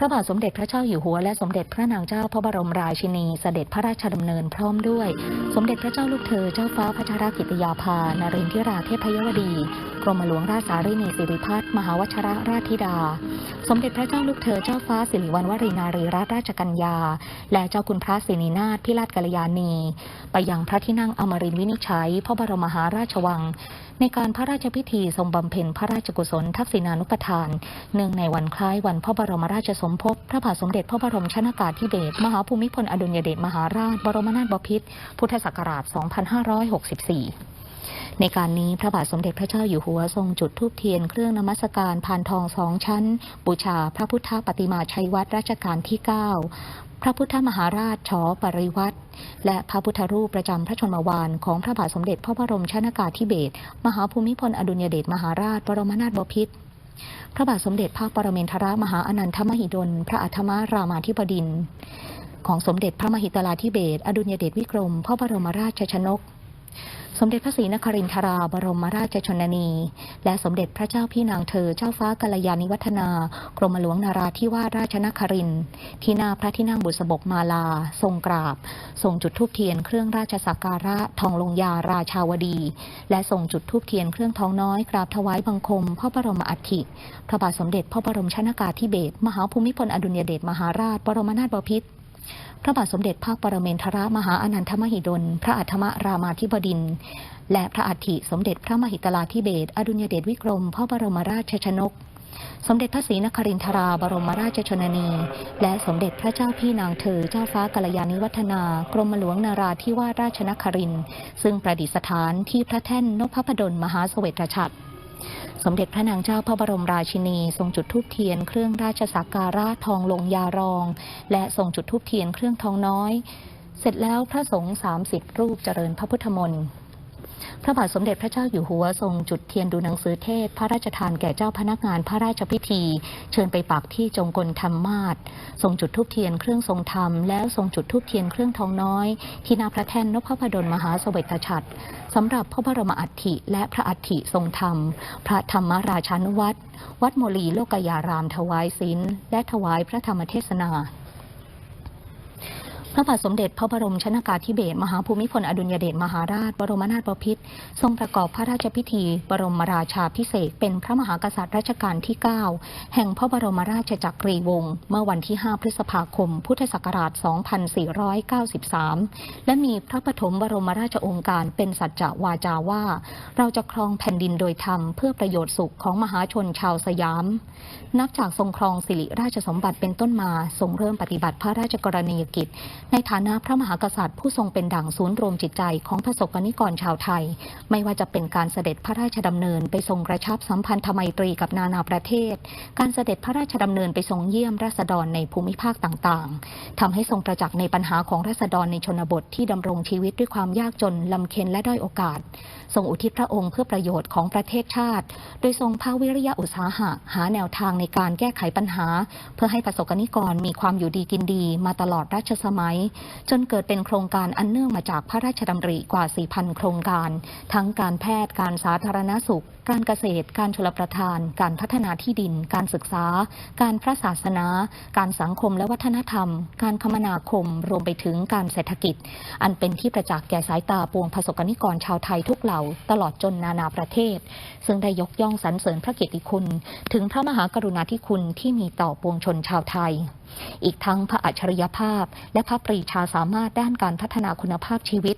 พระบาทสมเด็จพระเจ้าอยู่หัวและสมเด็จพระนางเจ้าพระบรมราชินีเสด็จพระราชดำเนินพร้อมด้วย สมเด็จพระเจ้าลูกเธอเจ้าฟ้าพัชรกิติยาภานรินทิราเทพยวดี กรมหลวงราชสารินีสิริพัฒน์มหาวชรราชธิดา สมเด็จพระเจ้าลูกเธอเจ้าฟ้าสิริวัณวรีนารีรัตนราชกัญญา และเจ้าคุณพระสินีนาถพิราชกัลยาณี ไปยังพระที่นั่งอมรินทร์วินิจฉัยพระบรมมหาราชวัง ในการพระราชพิธีทรงบำเพ็ญพระราชกุศลทักษิณานุปทาน เนื่องในวันคล้ายวันพระบรมราชสมภพพระบาทสมเด็จพระบรมชนากาธิเบศรมหาภูมิพลอดุลยเดชมหาราช บรมนาถบพิตรพุทธศักราช 2564 ในการนี้พระบาทสมเด็จพระเจ้าอยู่หัวทรงจุดธูปเทียนเครื่องนมัสการพานทองสองชั้น บูชาพระพุทธปฏิมาชัยวัดรัชกาลที่ 9 พระพุทธมหาราชชอปริวัตรและพระพุทธรูปประจำพระชนมวานของพระบาทสมเด็จพระบรมชนากาธิเบศรมหาภูมิพลอดุลยเดชมหาราชบรมนาถบพิตรพระบาทสมเด็จพระปรเมนทรมหาอนันทมหิดล พระอัธมารามาธิบดิน ของสมเด็จพระมหิตลาธิเบศอดุลยเดชวิกรม พระบรมราชชนก สมเด็จพระศรีนครินทราบรมราชชนนี และสมเด็จพระเจ้าพี่นางเธอเจ้าฟ้ากัลยาณิวัฒนา กรมหลวงนาราธิวาสราชนคริน ที่หน้าพระที่นั่งบุษบกมาลา ทรงกราบ ทรงจุดธูปเทียนเครื่องราชสักการะทองลงยาราชาวดี และทรงจุดธูปเทียนเครื่องทองน้อยกราบถวายบังคมพระบรมอัฐิพระบาทสมเด็จพระบรมชนากาธิเบศรมหาภูมิพลอดุลยเดชมหาราช บรมนาถบพิตร พระบาทสมเด็จพระปรเมนทรมหาอนันทมหิดล พระอัฏฐมรามาธิบดิน และพระอัฐิสมเด็จพระมหิตลาธิเบศอดุลยเดชวิกรม พระบรมราชชนก สมเด็จพระศรีนครินทราบรมราชชนนี และสมเด็จพระเจ้าพี่นางเธอเจ้าฟ้ากัลยาณิวัฒนากรมหลวงนาราธิวาสราชนครินซึ่งประดิษฐานที่พระแท่นนพพดลมหาเสวตฉัตร สมเด็จพระนางเจ้าพระบรมราชินี ทรงจุดธูปเทียนเครื่องราชสักการะทองลงยารอง และทรงจุดธูปเทียนเครื่องทองน้อย เสร็จแล้วพระสงฆ์สามสิบรูปเจริญพระพุทธมนต์ พระบาทสมเด็จพระเจ้าอยู่หัวทรงจุดเทียนดูหนังสือเทศ พระราชทานแก่เจ้าพนักงานพระราชพิธี เชิญไปปักที่จงกรธรรมมาศทรงจุดธูปเทียนเครื่องทรงธรรมแล้วทรงจุดธูปเทียนเครื่องทองน้อย ที่หนาพระแท่นนพพดลมหาสเสวตฉัตรสำหรับพระบรมอัฐิและพระอัฐิทรงธรรม พระธรรมราชานุวัตรวัดโมลีโลกยารามถวายศีลและถวายพระธรรมเทศนา ระบาทสมเด็จพระบรมชนากาธิเบศรมหาภูมิพลอดุลยเดชมหาราช บรมนาถบพิตรทรงประกอบพระราชพิธี บรมราชาพิเศษเป็นพระมหากษัตริย์รัชกาลที่ 9 แห่งพระบรมราชจักรีวงศ์เมื่อวันที่ 5 พฤษภาคม พุทธศักราช 2493 และมีพระปฐมบรมราชองค์การเป็นสัจจวาจาว่า เราจะครองแผ่นดินโดยธรรมเพื่อประโยชน์สุขของมหาชนชาวสยาม นับจากทรงครองสิริราชสมบัติเป็นต้นมาทรงเริ่มปฏิบัติพระราชกรณียกิจในฐานะพระมหากษัตริย์ ผู้ทรงเป็นดั่งศูนย์รวมจิตใจของประสบกนิกรชาวไทย ไม่ว่าจะเป็นการเสด็จพระราชดำเนินไปทรงกระชับสัมพันธไมตรีกับนานาประเทศ การเสด็จพระราชดำเนินไปทรงเยี่ยมราษฎรในภูมิภาคต่างๆทำให้ทรงประจักษ์ในปัญหาของราษฎรในชนบทที่ดำรงชีวิตด้วยความยากจนลำเค็ญและด้อยโอกาส ทรงอุทิศพระองค์เพื่อประโยชน์ของประเทศชาติ โดยทรงภาควิริยะอุตสาหะหาแนวทางในการแก้ไขปัญหา เพื่อให้ประสบกนิกรมีความอยู่ดีกินดีมาตลอดรัชสมัยจนเกิดเป็นโครงการอันเนื่องมาจากพระราชดำริกว่า 4,000 โครงการ ทั้งการแพทย์การสาธารณสุข การเกษตร การชลประทาน การพัฒนาที่ดิน การศึกษา การพระศาสนา การสังคมและวัฒนธรรม การคมนาคม รวมไปถึงการเศรษฐกิจ อันเป็นที่ประจักษ์แก่สายตาปวงประสบกนิกรชาวไทยทุกเหล่า ตลอดจนนานาประเทศ ซึ่งได้ยกย่องสรรเสริญพระเกียรติคุณ ถึงพระมหากรุณาธิคุณที่มีต่อปวงชนชาวไทยอีกทั้งพระอัจฉริยภาพ และพระปรีชาสามารถด้านการพัฒนาคุณภาพชีวิต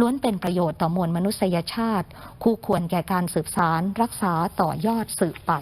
ล้วนเป็นประโยชน์ต่อมวลมนุษยชาติ คู่ควรแก่การสืบสารรักษาต่อยอดสืบไป